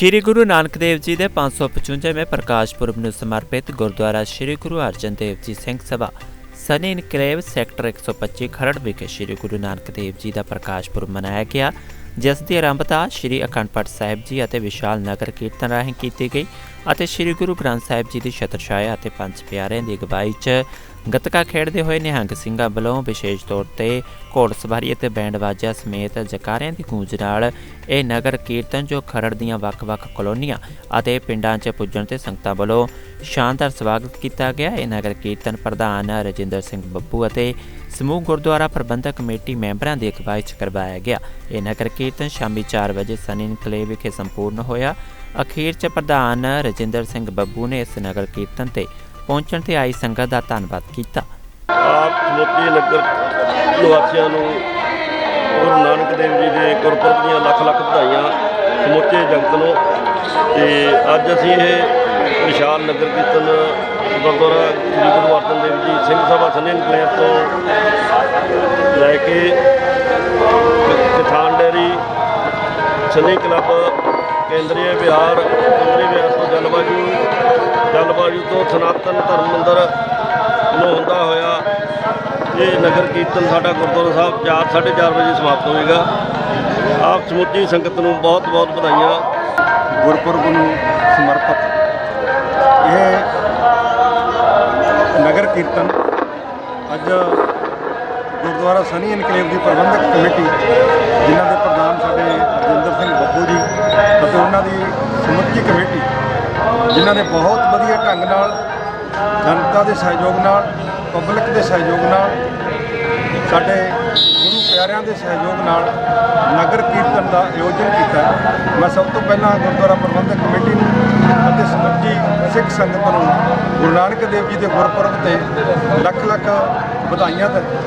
ਸ਼੍ਰੀ ਗੁਰੂ ਨਾਨਕ ਦੇਵ ਜੀ ਦੇ 555ਵੇਂ ਪ੍ਰਕਾਸ਼ ਪੁਰਬ ਨੂੰ ਸਮਰਪਿਤ ਗੁਰਦੁਆਰਾ ਸ਼੍ਰੀ Guru Arjan Dev ji Singh Sabha, Sunny enclave sector 125 Kharar ਵਿਖੇ ਸ਼੍ਰੀ ਗੁਰੂ ਨਾਨਕ ਦੇਵ ਜੀ ਦਾ ਪ੍ਰਕਾਸ਼ ਪੁਰਬ ਮਨਾਇਆ ਗਿਆ, ਜਿਸ ਦੀ ਆਰੰਭਤਾ ਸ਼੍ਰੀ ਅਖੰਡ ਪਾਠ ਸਾਹਿਬ ਜੀ ਅਤੇ ਵਿਸ਼ਾਲ ਨਗਰ ਕੀਰਤਨ ਰਾਹੀਂ ਕੀਤੀ ਗਈ ਅਤੇ ਸ਼੍ਰੀ ਗੁਰੂ ਗ੍ਰੰਥ ਸਾਹਿਬ ਜੀ ਦੀ ਛਤਰਛਾਇਆ ਅਤੇ ਪੰਜ ਪਿਆਰਿਆਂ ਦੀ ਅਗਵਾਈ 'ਚ ਗੱਤਕਾ ਖੇਡਦੇ ਹੋਏ ਨਿਹੰਗ ਸਿੰਘਾਂ ਵੱਲੋਂ ਵਿਸ਼ੇਸ਼ ਤੌਰ ਤੇ ਘੋੜ ਸਵਾਰੀ ਅਤੇ ਬੈਂਡ ਵਾਜਾ ਸਮੇਤ ਜਕਾਰਿਆਂ ਦੀ ਗੂੰਜ ਨਾਲ ਇਹ ਨਗਰ ਕੀਰਤਨ ਜੋ ਖਰੜ ਦੀਆਂ ਵੱਖ-ਵੱਖ ਕਲੋਨੀਆਂ ਅਤੇ ਪਿੰਡਾਂ 'ਚ ਪੁੱਜਣ ਤੇ ਸੰਗਤਾਂ ਵੱਲੋਂ ਸ਼ਾਨਦਾਰ ਸਵਾਗਤ ਕੀਤਾ ਗਿਆ। ਇਹ ਨਗਰ ਕੀਰਤਨ ਪ੍ਰਧਾਨ ਰਜਿੰਦਰ ਸਿੰਘ ਬੱਬੂ ਅਤੇ ਸਮੂਹ ਗੁਰਦੁਆਰਾ ਪ੍ਰਬੰਧਕ ਕਮੇਟੀ ਮੈਂਬਰਾਂ ਦੀ ਅਗਵਾਈ 'ਚ ਕਰਵਾਇਆ ਗਿਆ। ਇਹ ਨਗਰ ਕੀਰਤਨ ਸ਼ਾਮੀ 4 ਵਜੇ ਸਨੀ। ਇਨਕਲੇਵ ਵਿਖੇ ਸੰਪੂਰਨ ਹੋਇਆ। ਅਖੀਰ 'ਚ ਪ੍ਰਧਾਨ ਰਜਿੰਦਰ ਸਿੰਘ ਬੱਬੂ ਨੇ ਇਸ ਨਗਰ ਕੀਰਤਨ ਤੇ ਪਹੁੰਚਣ ਤੇ ਆਈ ਸੰਗਤ ਦਾ ਧੰਨਵਾਦ ਕੀਤਾ। ਆਪ ਸਮੁੱਚੇ ਨਗਰ ਨਿਵਾਸੀਆਂ ਨੂੰ ਗੁਰੂ ਨਾਨਕ ਦੇਵ ਜੀ ਦੇ ਗੁਰਪੁਰਬ ਦੀਆਂ ਲੱਖ ਲੱਖ ਵਧਾਈਆਂ ਸਮੁੱਚੇ ਜਗਤ ਨੂੰ ਤੇ ਅੱਜ ਅਸੀਂ ਇਹ ਵਿਸ਼ਾਲ ਨਗਰ ਕੀਰਤਨ ਗੁਰਦੁਆਰਾ ਸ੍ਰੀ ਗੁਰੂ ਅਰਜਨ ਦੇਵ ਜੀ ਸਿੰਘ ਸਭਾ ਸੰਨੇ ਇਨਕਲੇਵ ਤੋਂ ਲੈ ਕੇ ਕਿਸਾਨ ਡੇਰੀ ਸੰਨੀ ਕਲੱਬ, ਕੇਂਦਰੀ ਵਿਹਾਰ ਕੇਂਦਰੀ ਵਿਹਾਰ ਤੋਂ ਸਨਾਤਨ ਧਰਮ ਮੰਦਰ ਨੂੰ ਹੁੰਦਾ ਹੋਇਆ, ਇਹ ਨਗਰ ਕੀਰਤਨ ਸਾਡਾ ਗੁਰਦੁਆਰਾ ਸਾਹਿਬ 4 4:30 ਵਜੇ ਸਮਾਪਤ ਹੋਵੇਗਾ ਆਪ ਸਮੁੱਚੀ ਸੰਗਤ ਨੂੰ ਬਹੁਤ ਬਹੁਤ ਵਧਾਈਆਂ। ਗੁਰਪੁਰਬ ਨੂੰ ਸਮਰਪਿਤ। ਇਹ ਨਗਰ ਕੀਰਤਨ ਅੱਜ ਗੁਰਦੁਆਰਾ ਸਨੀ ਇਨਕਲੇਵ ਦੀ ਪ੍ਰਬੰਧਕ ਕਮੇਟੀ, ਜਿਨ੍ਹਾਂ ਦੇ ਪ੍ਰਧਾਨ ਸਾਡੇ ਰਜਿੰਦਰ ਸਿੰਘ ਬੱਬੂ ਜੀ ਅਤੇ ਉਹਨਾਂ ਦੀ ਸਮੁੱਚੀ ਕਮੇਟੀ ਜਿਨ੍ਹਾਂ ਨੇ ਬਹੁਤ ਵਧੀਆ ਢੰਗ ਨਾਲ, ਜਨਤਾ ਦੇ ਸਹਿਯੋਗ ਨਾਲ, ਪਬਲਿਕ ਦੇ ਸਹਿਯੋਗ ਨਾਲ, ਸਾਡੇ ਗੁਰੂ ਪਿਆਰਿਆਂ ਦੇ ਸਹਿਯੋਗ ਨਾਲ ਨਗਰ ਕੀਰਤਨ ਦਾ ਆਯੋਜਨ ਕੀਤਾ। ਮੈਂ ਸਭ ਤੋਂ ਪਹਿਲਾਂ ਗੁਰਦੁਆਰਾ ਪ੍ਰਬੰਧਕ ਕਮੇਟੀ ਨੂੰ ਅਤੇ ਸਮੁੱਚੀ ਸਿੱਖ ਸੰਗਤ ਨੂੰ ਗੁਰੂ ਨਾਨਕ ਦੇਵ ਜੀ ਦੇ ਗੁਰਪੁਰਬ ਤੇ ਲੱਖ ਲੱਖ ਵਧਾਈਆਂ ਦ-